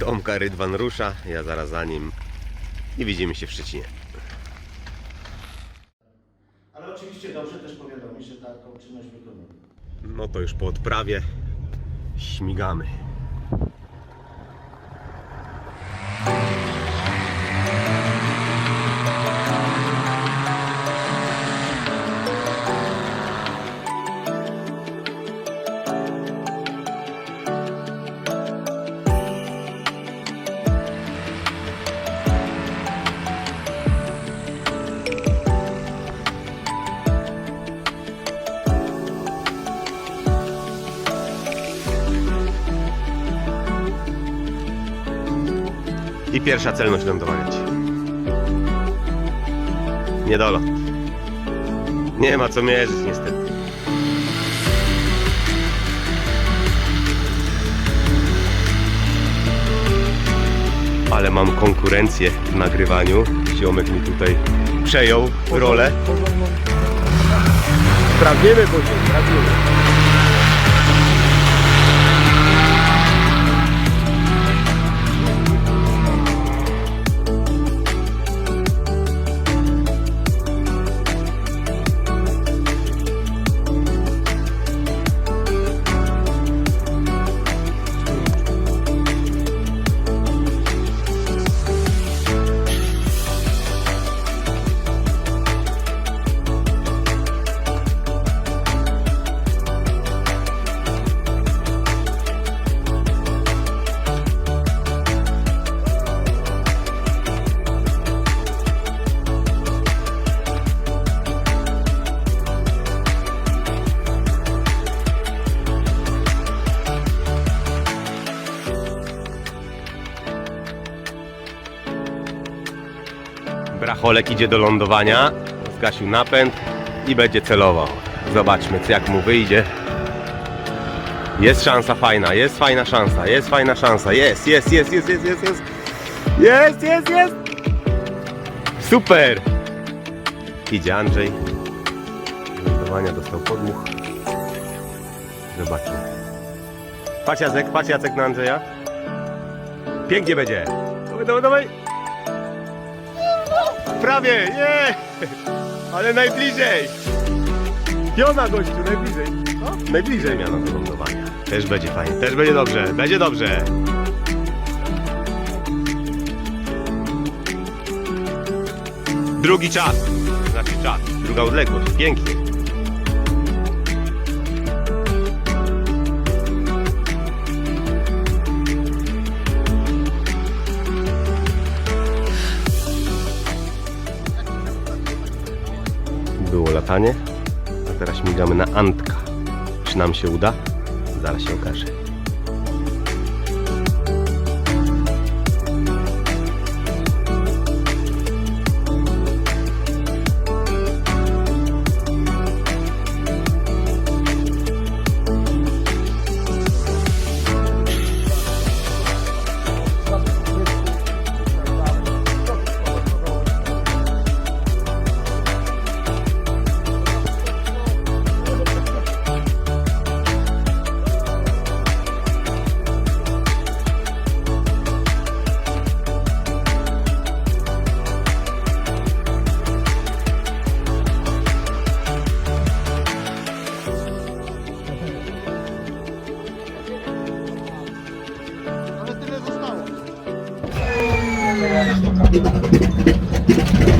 Tomka Rydwan rusza, ja zaraz za nim i widzimy się w Szczecinie. Ale oczywiście dobrze też powiadomić, że taką czynność wykonujemy. No to już po odprawie śmigamy. I pierwsza celność lądowania ci. Niedolot. Nie ma co mierzyć niestety. Ale mam konkurencję w nagrywaniu. Ziomek mi tutaj przejął rolę. Sprawdzimy później, sprawdzimy. Bracholek idzie do lądowania, zgasił napęd i będzie celował. Zobaczmy, jak mu wyjdzie. Jest szansa fajna, jest fajna szansa, jest fajna szansa, jest, jest, jest, jest, jest, jest, jest, jest, jest, jest. Super! Idzie Andrzej. Do Lądowania dostał podmuch. Zobaczmy. Patrz Jacek, patrz Jacek na Andrzeja. Pięknie będzie. Dawaj, dawaj, dawaj. Prawie, nie! Ale najbliżej! Piona gościu, najbliżej. No, najbliżej miano do lądowania. Też będzie fajnie, też będzie dobrze, będzie dobrze. Drugi czas, znaczy czas, druga odległość, pięknie. A teraz śmigamy na Antka. Czy nam się uda? Zaraz się okaże. らいと。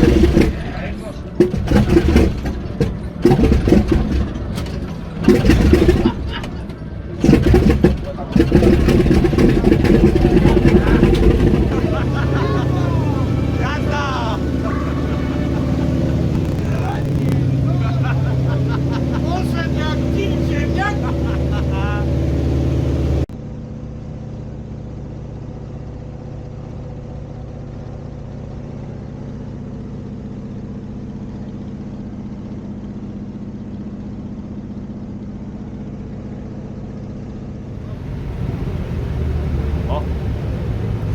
O!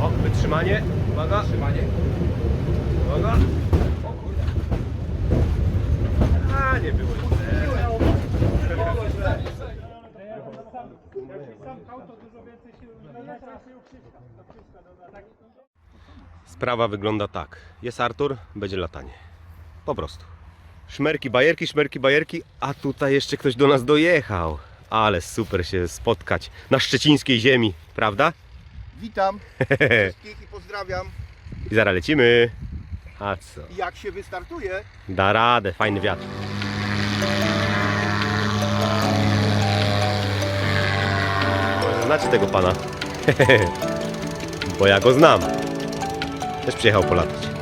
O, wytrzymanie. Uwaga. Wytrzymanie. Uwaga. O kurde. A, nie było Sprawa wygląda tak. Jest Artur, będzie latanie. Po prostu. Szmerki, bajerki, szmerki, bajerki, a tutaj jeszcze ktoś do nas dojechał. Ale super się spotkać na szczecińskiej ziemi, prawda? Witam wszystkich i pozdrawiam. I zaraz lecimy. A co? Jak się wystartuje? Da radę, fajny wiatr. Znacie tego pana? Bo ja go znam. Też przyjechał polatać.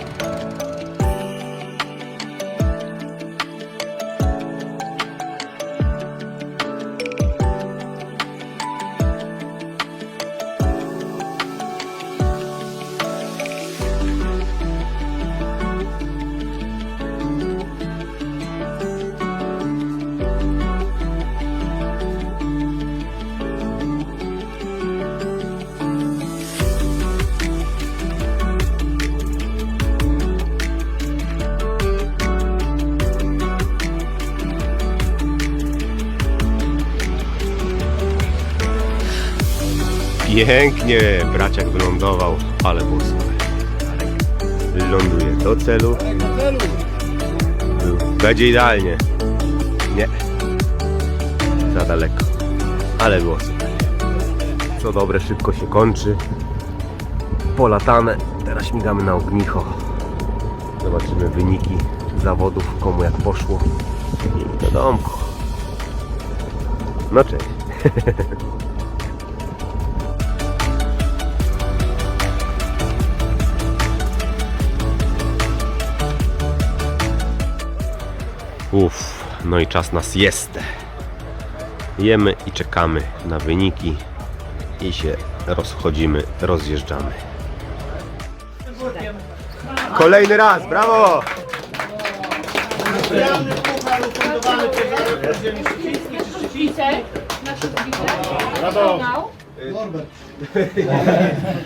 Pięknie braciak wylądował, ale super. Ląduje do celu. Będzie idealnie. Nie. Za daleko. Ale było super. Co dobre, szybko się kończy. Polatane. Teraz śmigamy na ognicho. Zobaczymy wyniki zawodów, komu jak poszło. I do domku. No cześć. Uff, no i czas nas jest. Jemy i czekamy na wyniki i się rozchodzimy, rozjeżdżamy. Kolejny raz, brawo! Specjalny puchar ufundowany przez Ziemi Wicek, Donał,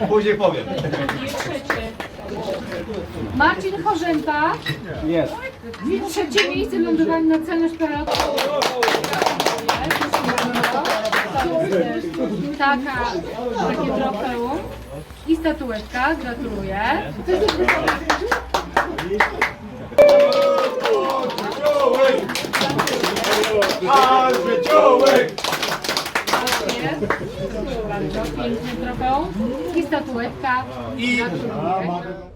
Później powiem. Marcin Chorzęta. Jest. Trzecie miejsce lądowali na celność pelotonu. Taka, takie trofeum i statuetka, gratuluję. Proszę bardzo, piękny trofeum i statuetka. Gratuluję.